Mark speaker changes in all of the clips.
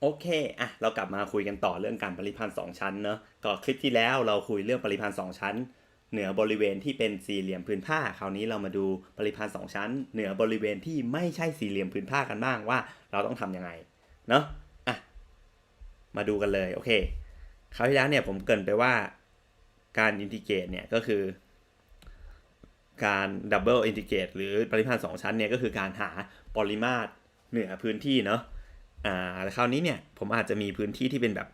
Speaker 1: โอเคอะเรากลับมาคุยกันต่อเรื่องการปริพันธ์สองชั้นเนอะก็คลิปที่แล้วเราคุยเรื่องปริพันธ์สองชั้น เหนือบริเวณที่เป็นสี่เหลี่ยมพื้นผ้า คราวนี้เรามาดูปริพันธ์สองชั้น เหนือบริเวณที่ไม่ใช่สี่เหลี่ยมพื้นผ้ากันบ้างว่า เราต้องทำยังไงเนอะอะมาดูกันเลยโอเคคราวที่แล้วเนี่ยผมเกินไปว่าการอินทิเกรตเนี่ยก็คือ การดับเบิลอินทิเกรตหรือปริพันธ์สองชั้นเนี่ยก็คือการหาปริมาตรเหนือพื้นที่เนาะ อ่าแต่คราวนี้เนี่ยผมอาจจะมีพื้นที่ที่เป็นแบบ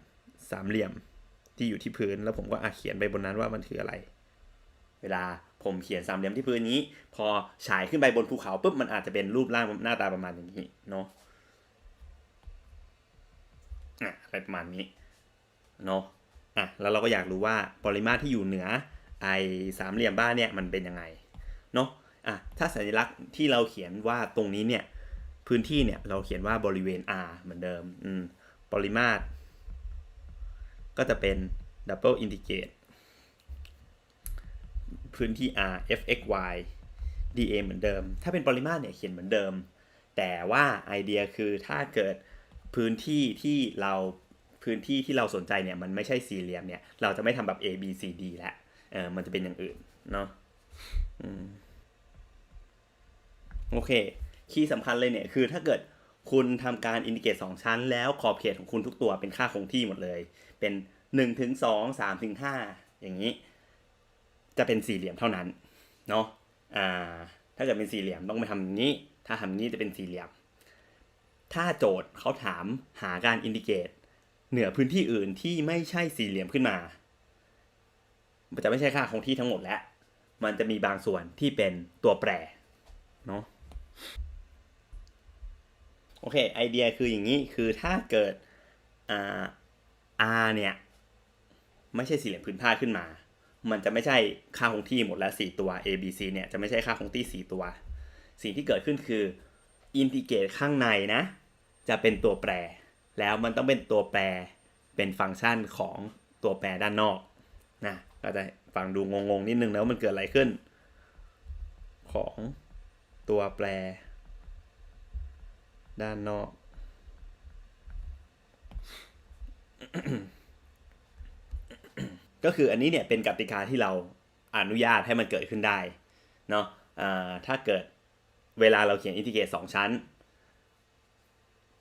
Speaker 1: สามเหลี่ยมที่อยู่ที่พื้น แล้วผมก็อาเขียนไปบนนั้นว่ามันคืออะไร เวลาผมเขียนสามเหลี่ยมที่พื้นนี้ พอฉายขึ้นไปบนภูเขาปุ๊บมันอาจจะเป็นรูปร่างหน้าตาประมาณอย่างนี้เนาะอะอะไรประมาณนี้เนาะอะแล้วเราก็อยากรู้ว่าปริมาตรที่อยู่เหนือไอ้สามเหลี่ยมบ้านเนี่ยมันเป็นยังไงเนาะอะถ้าสัญลักษณ์ที่เราเขียนว่าตรงนี้เนี่ย พื้นที่เนี่ยเราเขียนว่าบริเวณ R เหมือนเดิมอืมปริมาตร ก็จะเป็น double integrate พื้นที่ R f x y dA เหมือนเดิม ถ้าเป็นปริมาตรเนี่ยเขียนเหมือนเดิม แต่ว่าไอเดียคือถ้าเกิดพื้นที่ที่เราพื้นที่ที่เราสนใจเนี่ยมันไม่ใช่สี่เหลี่ยมเนี่ย เราจะไม่ทำแบบ A B C D แล้วเออมันจะเป็นอย่างอื่นเนาะอโอเค คีย์สำคัญเลยเนี่ยคือถ้าเกิดคุณทำการอินดิเกต2ชั้น แล้วขอบเขตของคุณทุกตัวเป็นค่าคงที่หมดเลย เป็น1ถึง2 3ถึง5อย่างนี้ จะเป็นสี่เหลี่ยมเท่านั้นเนาะอ่าถ้าเกิดเป็นสี่เหลี่ยมต้องไปทำนี้ ถ้าทำนี้จะเป็นสี่เหลี่ยม ถ้าโจทย์เขาถามหาการอินดิเกตเหนือพื้นที่อื่นที่ไม่ใช่สี่เหลี่ยมขึ้นมามันจะไม่ใช่ค่าคงที่ทั้งหมดแล้ว มันจะมีบางส่วนที่เป็นตัวแปรเนาะ โอเค ไอเดียคืออย่างนี้ คือถ้าเกิดอ่า R เนี่ย ไม่ใช่สี่เหลี่ยมพื้นผ้าขึ้นมา มันจะไม่ใช่ค่าคงที่หมดแล้ว4ตัว A B C เนี่ย จะไม่ใช่ค่าคงที่ 4 ตัว สิ่งที่เกิดขึ้นคืออินทิเกรตข้างในนะ จะเป็นตัวแปร แล้วมันต้องเป็นตัวแปร เป็นฟังก์ชันของตัวแปรด้านนอกนะก็จะฟังดูงงๆนิดนึงนะว่ามันเกิดอะไรขึ้น ของตัวแปร ด้านนอก ก็คืออันนี้เนี่ยเป็นกติกาที่เราอนุญาตให้มันเกิดขึ้นได้เนาะถ้าเกิดเวลาเราเขียนอินทิเกรตสองชั้น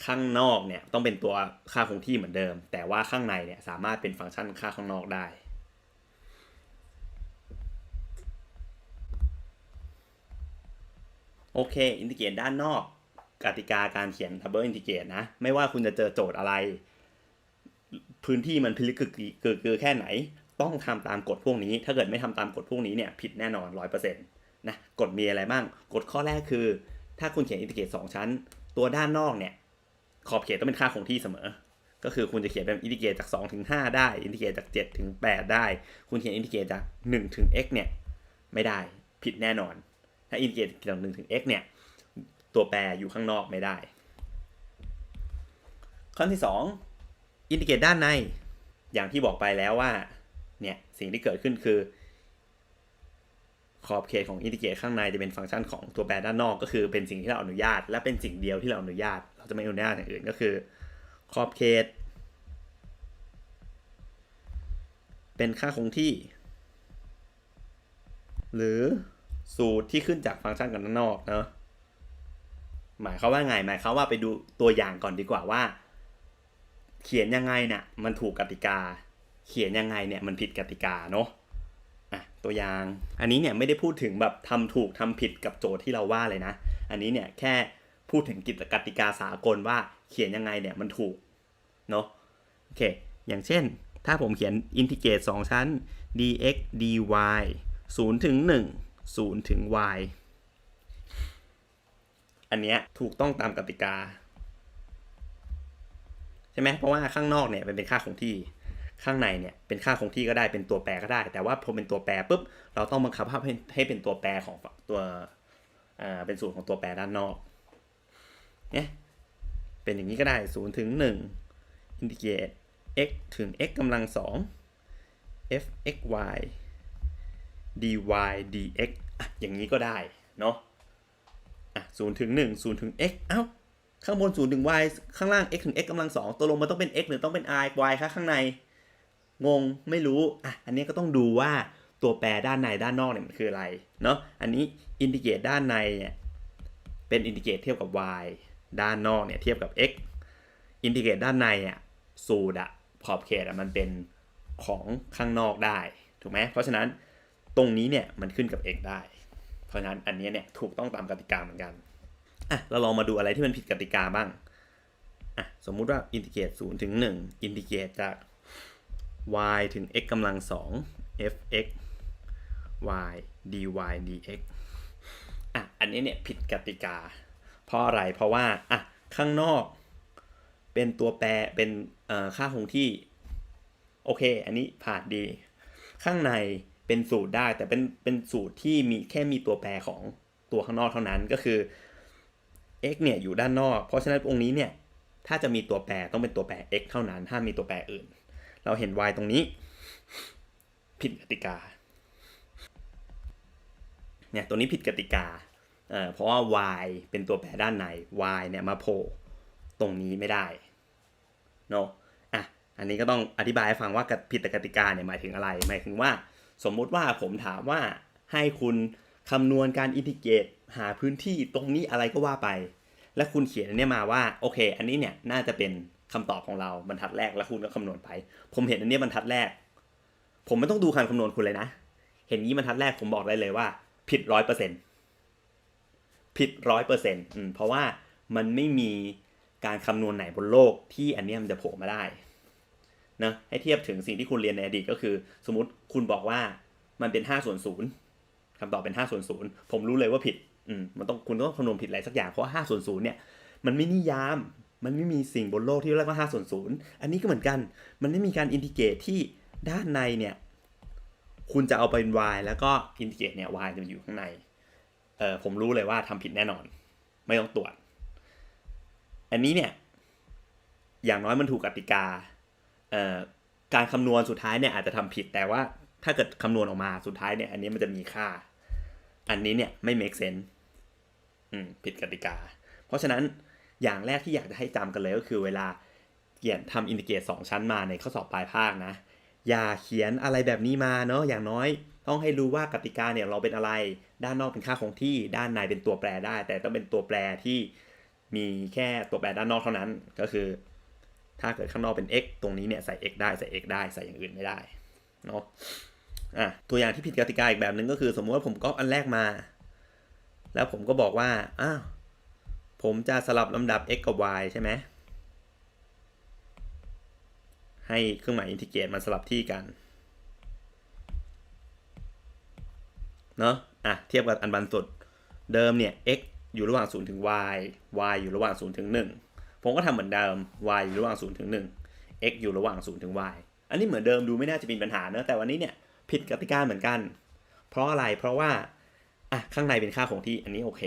Speaker 1: ข้างนอกเนี่ยต้องเป็นตัวค่าคงที่เหมือนเดิม แต่ว่าข้างในเนี่ยสามารถเป็นฟังก์ชันค่าข้างนอกได้โอเค อินทิเกรตด้านนอก กติกาการเขียน double integrate นะ ไม่ว่าคุณจะเจอโจทย์อะไร พื้นที่มันพิลึกกึกกึกกือแค่ไหน ต้องทำตามกฎพวกนี้ ถ้าเกิดไม่ทำตามกฎพวกนี้เนี่ยผิดแน่นอน100%นะกฎมีอะไรบ้างกฎข้อแรกคือ ถ้าคุณเขียนอินทิเกรตสองชั้น ตัวด้านนอกเนี่ยขอบเขตต้องเป็นค่าคงที่เสมอ ก็คือคุณจะเขียนเป็นอินทิเกรตจาก2ถึง5ได้อินทิเกรตจาก7ถึง8ได้ คุณเขียนอินทิเกรตจาก1ถึง x เนี่ยไม่ได้ผิดแน่นอน ถ้าอินทิเกรตจาก1ถึง x เนี่ย ตัวแปรอยู่ข้างนอกไม่ได้ข้อที่ 2 อินทิเกรตด้านใน อย่างที่บอกไปแล้วว่า เนี่ย สิ่งที่เกิดขึ้นคือ ขอบเขตของอินทิเกรตข้างในจะเป็นฟังก์ชันของตัวแปรด้านนอก ก็คือเป็นสิ่งที่เราอนุญาต และเป็นสิ่งเดียวที่เราอนุญาต เราจะไม่อนุญาตอย่างอื่นก็คือ ขอบเขต เป็นค่าคงที่ หรือสูตรที่ขึ้นจากฟังก์ชันกันด้านนอกเนาะ หมายควาว่าไงหมายควาว่าไปดูตัวอย่างก่อนดีกว่าว่า เขียนยังไงเนี่ยมันถูกกติกา เขียนยังไงเนี่ยมันผิดกติกาเนาะอะตัวอย่าง อันนี้เนี่ยไม่ได้พูดถึงแบบทำถูกทำผิดกับโจทย์ที่เราว่าเลยนะ อันนี้เนี่ยแค่พูดถึงกิจกติกาสากลว่าเขียนยังไงเนี่ยมันถูกเนาะโอเค อย่างเช่น ถ้าผมเขียนอินทิเกรต2ชั้น dx dy 0ถึง1 0ถึง y อันเนี้ยถูกต้องตามกติกา ใช่ไหมเพราะว่าข้างนอกเนี่ยเป็นค่าคงที่ข้างในเนี่ยเป็นค่าคงที่ก็ได้เป็นตัวแปรก็ได้ แต่ว่าพอเป็นตัวแปรปุ๊บเราต้องบังคับให้ให้เป็นตัวแปรของตัวอ่าเป็นสูตรของตัวแปรด้านนอกเนี่ยเป็นอย่างนี้ก็ได้0ถึง1อินทิเกรต x ถึง x กำลัง 2 f x y dy dx อะอย่างนี้ก็ได้เนาะ อะศูนย์ถึงหนึ่งศูนย์ถึง x เอ้า ข้างบน0ถึง y ข้างล่าง x ถึง x กำลังสองตัวลงมันต้องเป็น x หรือต้องเป็น i y คะข้างใน งงไม่รู้ อะ อันนี้ก็ต้องดูว่าตัวแปรด้านในด้านนอกเนี่ยมันคืออะไร เนาะอันนี้อินทิเกรตด้านในเนี่ยเป็นอินทิเกรตเทียบกับ y ด้านนอกเนี่ยเทียบกับ x อินทิเกรตด้านในอะสูตรอะขอบเขตอะมันเป็นของข้างนอกได้ ถูกไหมเพราะฉะนั้นตรงนี้เนี่ยมันขึ้นกับ x ได้ เพราะฉะนั้นอันนี้เนี่ยถูกต้องตามกติกาเหมือนกันอะเราลองมาดูอะไรที่มันผิดกติกาบ้างอะสมมุติว่าอินทิเกรต0ถึง1อินทิเกรตจาก y ถึง x กำลัง2 fx y dy dx อะอันนี้เนี่ยผิดกติกา เพราะอะไรเพราะว่าอะข้างนอก เป็นตัวแปรเป็นค่าคงที่ โอเค อันนี้ผ่านดี ข้างใน เป็นสูตรได้ แต่เป็นเป็นสูตรที่มีแค่มีตัวแปรของตัวข้างนอกเท่านั้นก็คือ x เนี่ยอยู่ด้านนอก เพราะฉะนั้นตรงนี้เนี่ยถ้าจะมีตัวแปรต้องเป็นตัวแปร x เท่านั้นห้ามมีตัวแปรอื่น เราเห็น y ตรงนี้ ผิดกติกาเนี่ยตัวนี้ผิดกติกาเอ่อเพราะว่า y เป็นตัวแปรด้านใน y เนี่ยมาโผล่ตรงนี้ไม่ได้เนาะอะอันนี้ก็ต้องอธิบายให้ฟังว่าผิดกติกาเนี่ยหมายถึงอะไร หมายถึงว่า สมมุติว่าผมถามว่าให้คุณคำนวณการอินทิเกรตหาพื้นที่ตรงนี้อะไรก็ว่าไป และคุณเขียนอันนี้มาว่าโอเค อันนี้เนี่ยน่าจะเป็นคำตอบของเราบรรทัดแรกแล้วคุณก็คำนวณไป ผมเห็นอันนี้บรรทัดแรก ผมไม่ต้องดูการคำนวณคุณเลยนะ เห็นนี้บรรทัดแรกผมบอกได้เลยว่า ผิดร้อยเปอร์เซ็นผิดร้อยเปอร์เซ็นต์เพราะว่ามันไม่มีการคำนวณไหนบนโลกที่อันนี้มันจะโผล่มาได้ นะให้เทียบถึงสิ่งที่คุณเรียนในอดีตก็คือ สมมติคุณบอกว่ามันเป็น5ส่วนศูนย์คำตอบเป็น5ส่วนศูนย์ผมรู้เลยว่าผิดอืมมันต้องคุณต้องคำนวณผิดอะไรสักอย่างเพราะว่า5ส่วนศูนย์เนี่ยมันไม่นิยามมันไม่มีสิ่งบนโลกที่เรียกว่า5ส่วนศูนย์อันนี้ก็เหมือนกัน มันไม่มีการอินทิเกรตที่ด้านในเนี่ยคุณจะเอาเป็น y แล้วก็อินทิเกรตเนี่ย y จะอยู่ข้างในเออผมรู้เลยว่าทำผิดแน่นอน ไม่ต้องตรวจ อันนี้เนี่ยอย่างน้อยมันถูกกติกา การคำนวณสุดท้ายเนี่ยอาจจะทำผิดแต่ว่าถ้าเกิดคำนวณออกมาสุดท้ายเนี่ย อันนี้มันจะมีค่า อันนี้เนี่ยไม่ make sense อืมผิดกติกา เพราะฉะนั้นอย่างแรกที่อยากจะให้จำกันเลยก็คือเวลาเขียนทำอินทิเกรตสองชั้นมาในข้อสอบปลายภาคนะ อย่าเขียนอะไรแบบนี้มาเนาะอย่างน้อย ต้องให้รู้ว่ากติกาเนี่ยเราเป็นอะไร ด้านนอกเป็นค่าคงที่ ด้านในเป็นตัวแปรได้ แต่ต้องเป็นตัวแปรที่มีแค่ตัวแปรด้านนอกเท่านั้นก็คือ ถ้าเกิดข้างนอกเป็น x ตรงนี้เนี่ยใส่ x ได้ใส่ x ได้ใส่อย่างอื่นไม่ได้เนาะอะตัวอย่างที่ผิดกติกาอีกแบบหนึ่งก็คือ สมมติว่าผมก๊อปอันแรกมา แล้วผมก็บอกว่าอ้าวผมจะสลับลำดับ x กับ y ใช่ไหมให้เครื่องหมายอินทิเกรตมันสลับที่กันเนาะอะเทียบกับอันบันสุดเดิมเนี่ย x อยู่ระหว่าง 0 ถึง y y อยู่ระหว่าง 0 ถึง 1 ผมก็ทำเหมือนเดิม y อยู่ระหว่าง0ถึง1 x อยู่ระหว่าง0ถึง y อันนี้เหมือนเดิมดูไม่น่าจะมีปัญหาเนอะแต่วันนี้เนี่ยผิดกติกาเหมือนกัน เพราะอะไรเพราะว่าอะข้างในเป็นค่าคงที่อันนี้โอเค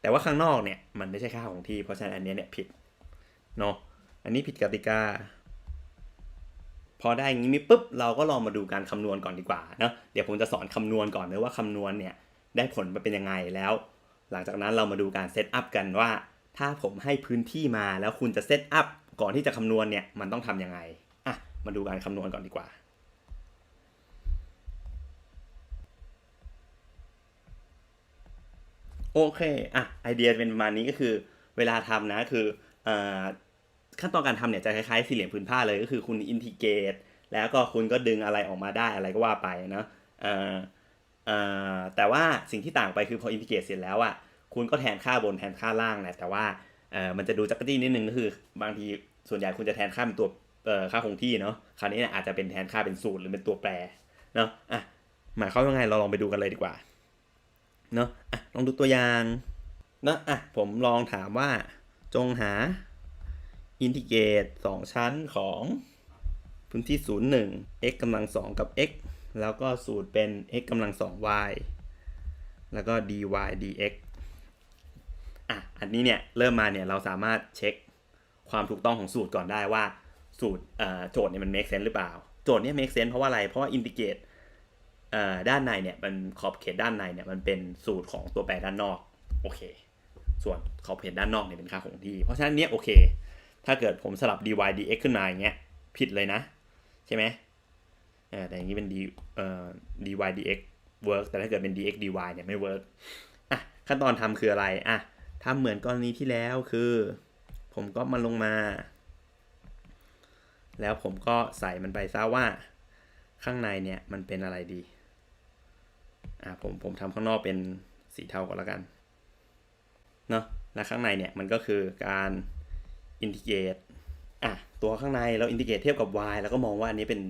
Speaker 1: แต่ว่าข้างนอกเนี่ยมันไม่ใช่ค่าคงที่ เพราะฉะนั้นอันนี้เนี่ยผิดเนาะอันนี้ผิดกติกา พอได้อย่างนี้มีปุ๊บเราก็ลองมาดูการคำนวณก่อนดีกว่าเนาะเดี๋ยวผมจะสอนคำนวณก่อนเลยว่าคำนวณเนี่ยได้ผลมาเป็นยังไงแล้ว หลังจากนั้นเรามาดูการเซตอัพกันว่า ถ้าผมให้พื้นที่มาแล้วคุณจะเซตอัพก่อนที่จะคำนวณเนี่ยมันต้องทำยังไงอะมาดูการคำนวณก่อนดีกว่า โอเคอะไอเดียเป็นประมาณนี้ก็คือ เวลาทำนะคืออขั้นตอนการทำเนี่ยจะคล้ายๆสี่เหลี่ยมผืนผ้าเลยก็คือคุณอินทิเกรตแล้วก็คุณก็ดึงอะไรออกมาได้อะไรก็ว่าไปเอ่อเอ่อแต่ว่าสิ่งที่ต่างไปคือพออินทิเกรตเสร็จแล้วอะ คุณก็แทนค่าบนแทนค่าล่างแหละแต่ว่าเออมันจะดูจักรจี้นิดนึงก็คือบางทีส่วนใหญ่คุณจะแทนค่าเป็นตัวเอ่อค่าคงที่เนาะคราวนี้เนี่ยอาจจะเป็นแทนค่าเป็นสูตรหรือเป็นตัวแปรเนาะอะหมายความว่าไงเราลองไปดูกันเลยดีกว่าเนาะอะลองดูตัวอย่างเนาะอะผมลองถามว่าจงหาอินทิเกรต2ชั้นของพื้นที่ 0 1 x กำลัง 2 กับ x แล้วก็สูตรเป็น x กำลัง 2 y แล้วก็ dy dx อะอันนี้เนี่ยเริ่มมาเนี่ยเราสามารถเช็คความถูกต้องของสูตรก่อนได้ว่าสูตรโจทย์เนี่ยมัน make sense หรือเปล่า โจทย์เนี่ย make sense เพราะว่าอะไร เพราะว่าอินทิเกรตด้านในเนี่ยมันขอบเขตด้านในเนี่ยมันเป็นสูตรของตัวแปรด้านนอกโอเค ส่วนขอบเขตด้านนอกเนี่ยเป็นค่าคงที่ เพราะฉะนั้นเนี้ยโอเค ถ้าเกิดผมสลับ dy dx ขึ้นมาอย่างเงี้ยผิดเลยนะ ใช่ไหมแต่อย่างนี้เป็น d เอ่อ dy dx work แต่ถ้าเกิดเป็น dx dy เนี่ยไม่ work อะขั้นตอนทำคืออะไรอะ ทำเหมือนกรณีที่แล้วคือ ผมก็มาลงมา แล้วผมก็ใส่มันไปซะว่า ข้างในเนี่ยมันเป็นอะไรดีอ่าผมผมทำข้างนอกเป็นสีเทาก่อนแล้วกันเนาะและข้างในเนี่ยมันก็คือการอินทิเกรตอะตัวข้างในเราอินทิเกรตเทียบกับ y แล้วก็มองว่าอันนี้เป็น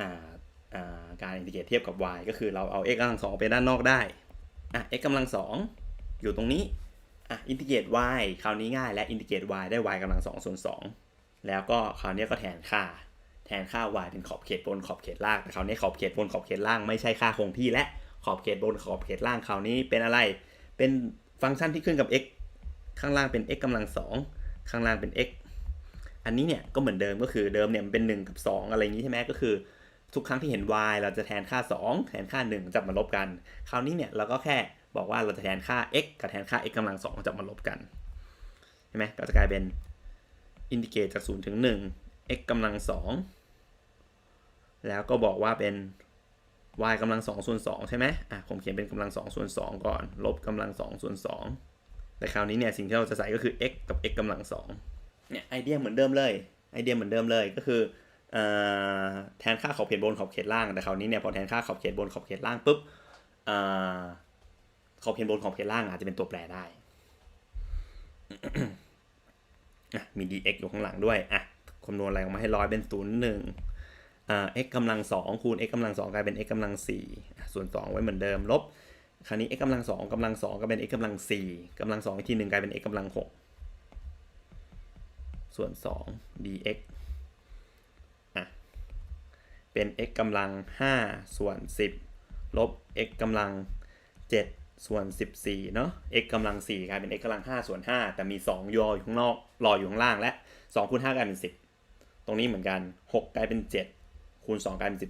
Speaker 1: อ่าอ่าการอินทิเกรตเทียบกับ y ก็คือเราเอา x กำลังสองไปด้านนอกได้อะ x กำลังสองอยู่ตรงนี้ อะอินทิเกรต y คราวนี้ง่ายและอินทิเกรต y ได้ y กำลังสองส่วนสองแล้วก็คราวนี้ก็แทนค่า แทนค่า y เป็นขอบเขตบนขอบเขตล่าง แต่คราวนี้ขอบเขตบนขอบเขตล่างไม่ใช่ค่าคงที่และขอบเขตบนขอบเขตล่างคราวนี้เป็นอะไร เป็นฟังก์ชันที่ขึ้นกับ x ข้างล่างเป็น x กำลังสองข้างล่างเป็น x อันนี้เนี่ยก็เหมือนเดิมก็คือเดิมเนี่ยมันเป็น 1 กับ 2 อะไรอย่างนี้ใช่ไหมก็คือ ทุกครั้งที่เห็น y เราจะแทนค่า 2 แทนค่า 1 จับมาลบกัน คราวนี้เนี่ยเราก็แค่ บอกว่าเราจะแทนค่า x กับแทนค่า x กำลัง2จับมาลบกันใช่ไหมก็จะกลายเป็นอินทิเกรตจาก0ถึง 1 x กำลัง2แล้วก็บอกว่าเป็น y กำลัง2ส่วน2ใช่ไหมอะผมเขียนเป็นกำลัง2ส่วน2ก่อน ลบกำลัง2ส่วน2แต่คราวนี้เนี่ยสิ่งที่เราจะใส่ก็คือ x กับ x กำลัง2เนี่ยไอเดียเหมือนเดิมเลยไอเดียเหมือนเดิมเลยก็คือแทนค่าขอบเขตบนขอบเขตล่างแต่คราวนี้เนี่ยพอแทนค่าขอบเขตบนขอบเขตล่างปุ๊บ ขอบเขตบนขอบเขตล่างอาจจะเป็นตัวแปรได้มี dx อยู่ข้างหลังด้วยอะคำนวณอะไรออกมาให้ร้อยเป็นศูนย์หนึ่งอ่า x กำลังสองคูณ x กำลังสองกลายเป็น x กำลังสี่ส่วนสองไว้เหมือนเดิมลบคราวนี้ x กำลังสองกำลังสองก็เป็น x กำลังสี่กำลังสองอีกทีหนึ่งกลายเป็น x กำลังหกส่วนสอง dx อะ เป็น x กำลังห้าส่วนสิบลบ x กำลังเจ็ด ส่วน 14 เนาะ x กำลัง4กลายเป็น x กำลัง5ส่วน 5 แต่มี 2 ยออยู่ข้างนอกรออยู่ข้างล่างและ2คูณ5กลายเป็น 10 ตรงนี้เหมือนกัน 6 กลายเป็น 7 คูณ 2 กลายเป็น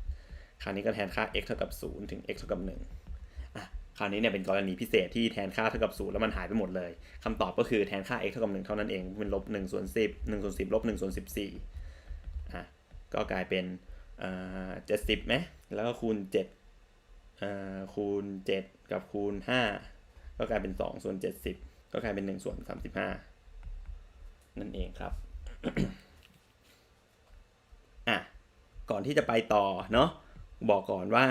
Speaker 1: 14 คราวนี้ก็แทนค่า x เท่ากับ 0 ถึง x เท่ากับ1อะคราวนี้เนี่ยเป็นกรณีพิเศษที่แทนค่าเท่ากับ 0 แล้วมันหายไปหมดเลย คำตอบก็คือแทนค่า x เท่ากับ1เท่านั้นเอง เป็นลบ1ส่วน10 1ส่วน10ลบ1ส่วน14อะ ก็กลายเป็นเอ่อ70ไหมแล้วก็คูณ7อ่าคูณ7 กับคูณ 5 ก็กลายเป็น 2 ส่วน 70 ก็กลายเป็น 1 ส่วน 35 นั่นเองครับอะก่อนที่จะไปต่อเนาะบอกก่อนว่า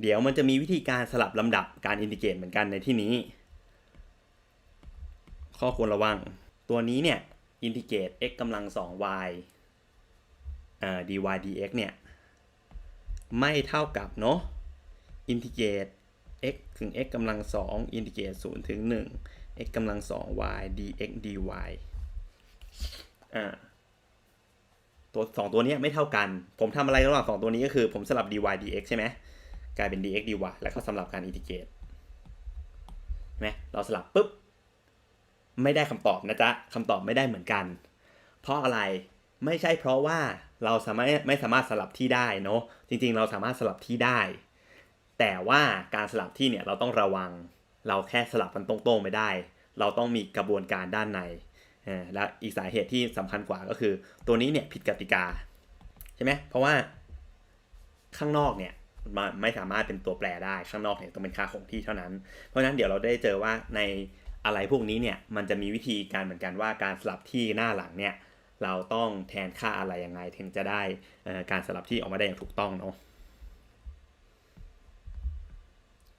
Speaker 1: เดี๋ยวมันจะมีวิธีการสลับลำดับการอินทิเกรตเหมือนกันในที่นี้ ข้อควรระวัง ตัวนี้เนี่ยอินทิเกรต x กำลัง 2y อ่า dy dx เนี่ย ไม่เท่ากับเนาะ อินทิเกรต x ถึง x กำลัง2อินทิเกรต0ถึง 1 x กำลัง 2y dx dy อ่าตัวสองตัวนี้ไม่เท่ากัน ผมทำอะไรระหว่างสองตัวนี้ก็คือ ผมสลับ dy dx ใช่ไหมกลายเป็น dx dy แล้วก็สำหรับการอินทิเกรตไหมเราสลับปุ๊บ ไม่ได้คำตอบนะจ๊ะคำตอบไม่ได้เหมือนกัน เพราะอะไรไม่ใช่เพราะว่าเราสามารถไม่สามารถสลับที่ได้เนาะจริงๆ เราสามารถสลับที่ได้ แต่ว่าการสลับที่เนี่ยเราต้องระวัง เราแค่สลับมันตรงๆไม่ได้ เราต้องมีกระบวนการด้านในและอีกสาเหตุที่สำคัญกว่าก็คือ ตัวนี้เนี่ยผิดกติกาใช่ไหมเพราะว่าข้างนอกเนี่ยมันไม่สามารถเป็นตัวแปรได้ข้างนอกเนี่ยต้องเป็นค่าคงที่เท่านั้น เพราะฉะนั้นเดี๋ยวเราได้เจอว่าในอะไรพวกนี้เนี่ยมันจะมีวิธีการเหมือนกันว่าการสลับที่หน้าหลังเนี่ยเราต้องแทนค่าอะไรยังไงถึงจะได้การสลับที่ออกมาได้อย่างถูกต้องเนาะ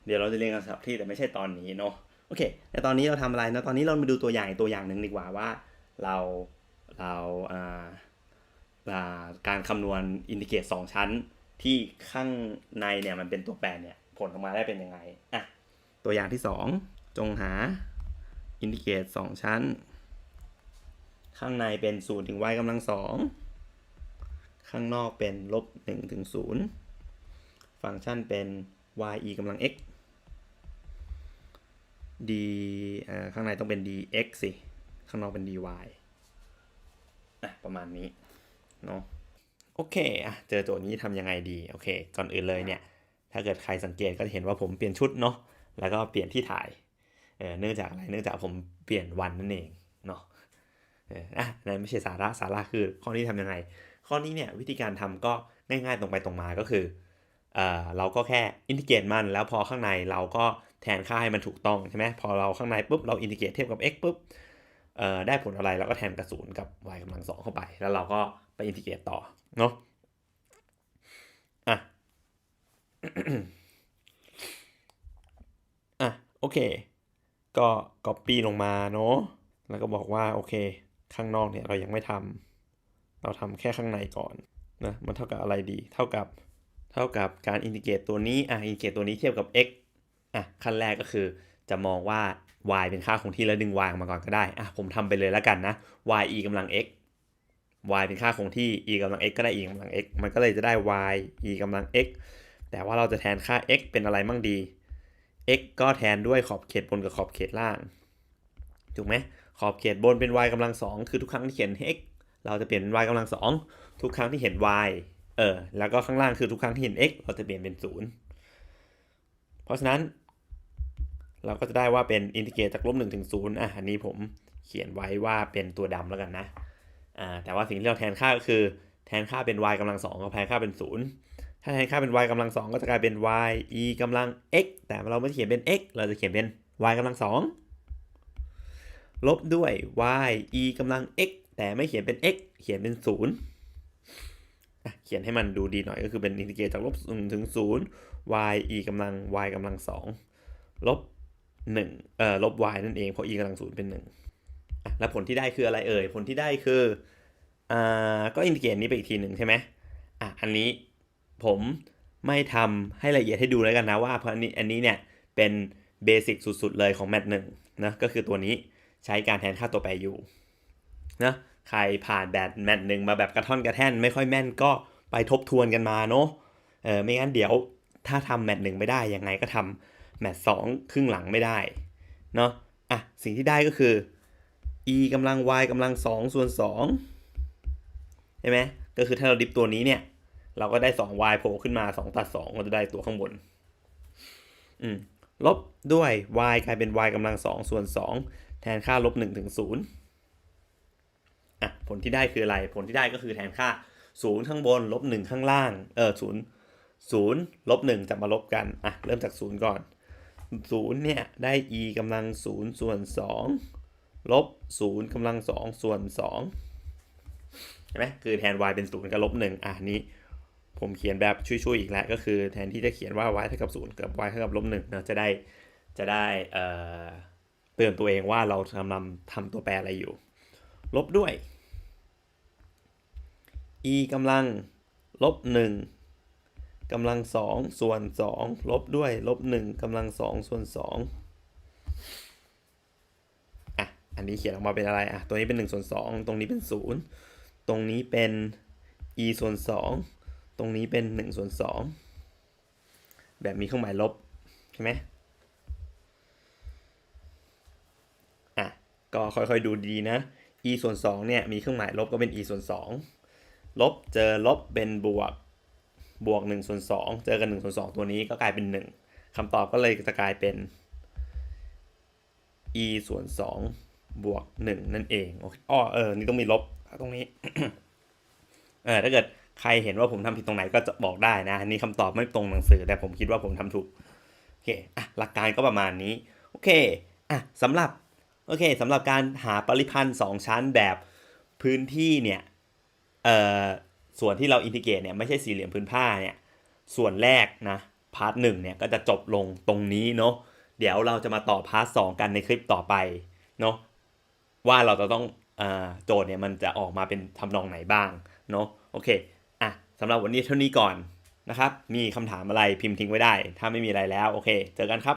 Speaker 1: เดี๋ยวเราจะเรียนการสลับที่แต่ไม่ใช่ตอนนี้เนาะโอเคแต่ตอนนี้เราทำอะไรนะตอนนี้เรามาดูตัวอย่างอีกตัวอย่างหนึ่งดีกว่าว่า เราเราอ่าอ่าการคำนวณอินทิเกรตสองชั้น ที่ข้างในเนี่ยมันเป็นตัวแปรเนี่ยผลออกมาได้เป็นยังไงอะตัวอย่างที่สองจงหาอินทิเกรตสองชั้น ข้างในเป็น0ถึง y กำลังสองข้างนอกเป็นลบ1ถึง0ฟังก์ชันเป็น y e กำลัง x d ข้างในต้องเป็น dx สิ ข้างนอกเป็น dy อะประมาณนี้เนาะโอเคอะเจอโจทย์นี้ทำยังไงดี โอเค ก่อนอื่นเลยเนี่ย ถ้าเกิดใครสังเกตก็จะเห็นว่าผมเปลี่ยนชุดเนาะแล้วก็เปลี่ยนที่ถ่ายเออเนื่องจากอะไรเนื่องจากผมเปลี่ยนวันนั่นเองเนาะเอออะนั่นไม่ใช่สาระสาระคือข้อนี้ทำยังไง ข้อนี้เนี่ยวิธีการทำก็ง่ายๆตรงไปตรงมาก็คือเอ่อเราก็แค่อินทิเกรตมันแล้วพอข้างในเราก็ แทนค่าให้มันถูกต้องใช่ไหมพอเราข้างในปุ๊บเราอินทิเกรตเทียบกับ x ปุ๊บได้ผลอะไรเราก็แทนกับศูนย์กับ y กำลังสองเข้าไป แล้วเราก็ไปอินทิเกรตต่อเนาะอะอะโอเค ก็ copy ลงมาเนาะแล้วก็บอกว่าโอเค ข้างนอกเนี่ยเรายังไม่ทำเราทำแค่ข้างในก่อนนะมันเท่ากับอะไรดี เท่ากับเท่ากับการอินทิเกรตตัวนี้อะอินทิเกรตตัวนี้เทียบกับ x อะขั้นแรกก็คือจะมองว่า y เป็นค่าคงที่แล้วดึง y ออกมาก่อนก็ได้อะผมทำไปเลยแล้วกันนะ y e กำลัง x y เป็นค่าคงที่ e กำลัง x ก็ได้ e กำลัง x มันก็เลยจะได้ y e กำลัง x แต่ว่าเราจะแทนค่า x เป็นอะไรมั่งดี x ก็แทนด้วยขอบเขตบนกับขอบเขตล่าง ถูกไหมขอบเขตบนเป็น y กำลังสองคือทุกครั้งที่เขียน x เราจะเปลี่ยนเป็น y กำลังสองทุกครั้งที่เห็น y เออแล้วก็ข้างล่างคือทุกครั้งที่เห็น x เราจะเปลี่ยนเป็นศูนย์เพราะฉะนั้น เราก็จะได้ว่าเป็นอินทิเกรตจากลบหนึ่งถึงศูนย์อะอันนี้ผมเขียนไว้ว่าเป็นตัวดำแล้วกันนะอ่าแต่ว่าสิ่งที่เราแทนค่าก็คือ แทนค่าเป็น y กำลังสองกับแทนค่าเป็นศูนย์ถ้าแทนค่าเป็น y กำลังสองก็จะกลายเป็น y e กำลัง x แต่เราไม่ได้เขียนเป็น x เราจะเขียนเป็น y กำลังสองลบด้วย y e กำลัง x แต่ไม่เขียนเป็น x เขียนเป็นศูนย์เขียนให้มันดูดีหน่อยก็คือเป็นอินทิเกรตจากลบหนึ่งถึงศูนย์ y e กำลัง y กำลังสองลบ หนึ่งเอ่อลบ y นั่นเองเพราะ e กำลังศูนย์เป็นหนึ่งอะแล้วผลที่ได้คืออะไรเอ่ยผลที่ได้คืออ่าก็อินทิเกรตนี้ไปอีกทีหนึ่งใช่ไหมอะอันนี้ผมไม่ทำให้ละเอียดให้ดูแล้วกันนะว่าเพราะอันนี้อันนี้เนี่ยเป็นเบสิกสุดๆเลยของแมทหนึ่งนะก็คือตัวนี้ใช้การแทนค่าตัวแปรอยู่นะใครผ่านแบบแมทหนึ่งมาแบบกระท่อนกระแท่น ไม่ค่อยแม่นก็ไปทบทวนกันมาเนาะเออไม่งั้นเดี๋ยวถ้าทำแมทหนึ่งไม่ได้ยังไงก็ทำ แมทสองครึ่งหลังไม่ได้เนาะอะสิ่งที่ได้ก็คือ e กำลัง y กำลัง 2 ส่วน2ใช่ไหมก็คือถ้าเราดิฟตัวนี้เนี่ย เราก็ได้ 2y โผล่ขึ้นมา 2 ตัด 2 ก็จะได้ตัวข้างบนอืมลบด้วย y กลายเป็น y กำลัง 2 ส่วน 2 แทนค่าลบ1ถึง0อะผลที่ได้คืออะไร ผลที่ได้ก็คือแทนค่า 0 ข้างบน ลบ 1 ข้างล่าง เออ0 0ลบ1จะมาลบกัน อะ เริ่มจาก 0 ก่อน 0เนี่ยได้ e กำลัง0ส่วน2ลบ0กำลัง2ส่วน2ใช่ไหมคือแทน y เป็น 0กับลบ1อะนี้ ผมเขียนแบบช่วยๆอีกแล้ว ก็คือแทนที่จะเขียนว่า y เท่ากับ0กับ y เท่ากับลบ1เนอะจะได้จะได้เอ่อเตือนตัวเองว่าเรากำลังทำตัวแปรอะไรอยู่ ลบด้วย e กำลังลบ1 กำลัง2ส่วน2ลบด้วยลบ1กำลัง2ส่วน2อะ อันนี้เขียนออกมาเป็นอะไรอะ ตัวนี้เป็น1ส่วน2ตรงนี้เป็น0ตรงนี้เป็น e ส่วน2ตรงนี้เป็น1ส่วน2แบบมีเครื่องหมายลบ ใช่ไหมอะ ก็ค่อยๆดูดีนะ e ส่วน2เนี่ยมีเครื่องหมายลบก็เป็น e ส่วน2ลบเจอลบเป็นบวก บวก1ส่วน2เจอกัน1ส่วน2ตัวนี้ก็กลายเป็น 1คำตอบก็เลยจะกลายเป็น e ส่วน2บวก 1 นั่นเองอเคอ้อเออ นี่ต้องมีลบตรงนี้ เออถ้าเกิดใครเห็นว่าผมทำผิดตรงไหนก็จะบอกได้นะนนี้คำตอบไม่ตรงหนังสือ แต่ผมคิดว่าผมทำถูก โอเคอะหลักการก็ประมาณนี้ โอเคอะสำหรับ โอเคสำหรับการหาปริพันธ์2ชั้นแบบพื้นที่เนี่ย เอ่อ ส่วนที่เราอินทิเกรตเนี่ยไม่ใช่สี่เหลี่ยมพื้นผ้าเนี่ยส่วนแรกนะพาร์ทหนึ่งเนี่ยก็จะจบลงตรงนี้เนาะเดี๋ยวเราจะมาต่อพาร์ทสองกันในคลิปต่อไปเนาะว่าเราจะต้องอโจทย์เนี่ยมันจะออกมาเป็นทำนองไหนบ้างเนาะโอเคอะสำหรับวันนี้เท่านี้ก่อนนะครับ มีคำถามอะไรพิมพ์ทิ้งไว้ได้ ถ้าไม่มีอะไรแล้ว โอเค เจอกันครับ